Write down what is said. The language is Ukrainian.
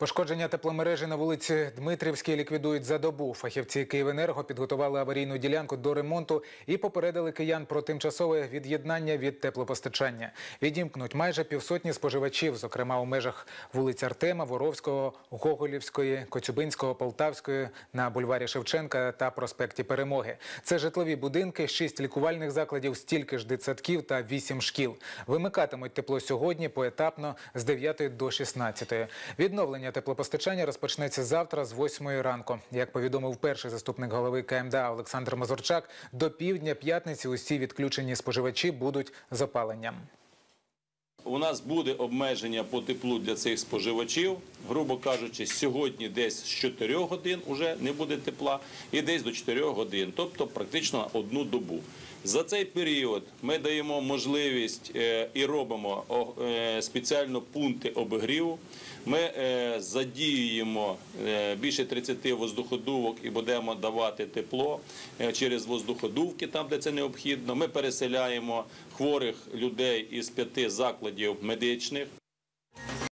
Пошкодження тепломережі на вулиці Дмитрівській ліквідують за добу. Фахівці Київенерго підготували аварійну ділянку до ремонту і попередили киян про тимчасове від'єднання від теплопостачання. Відімкнуть майже півсотні споживачів, зокрема у межах вулиць Артема, Воровського, Гоголівської, Коцюбинського, Полтавської, на бульварі Шевченка та проспекті Перемоги. Це житлові будинки, шість лікувальних закладів, стільки ж дитсадків та вісім шкіл. Вимикатимуть тепло сьогодні поетапно з 9 до 16. Відновлення теплопостачання розпочнеться завтра з 8 ранку. Як повідомив перший заступник голови КМДА Олександр Мазурчак, до півдня п'ятниці усі відключені споживачі будуть з опаленням. У нас буде обмеження по теплу для цих споживачів. Грубо кажучи, сьогодні десь з 4 годин вже не буде тепла, і десь до 4 годин, тобто практично одну добу. За цей період ми даємо можливість е, і робимо е, спеціально пункти обігріву. Ми е, задіюємо більше 30 воздуходувок і будемо давати тепло через воздуходувки, там де це необхідно. Ми переселяємо хворих людей із п'яти закладів медичних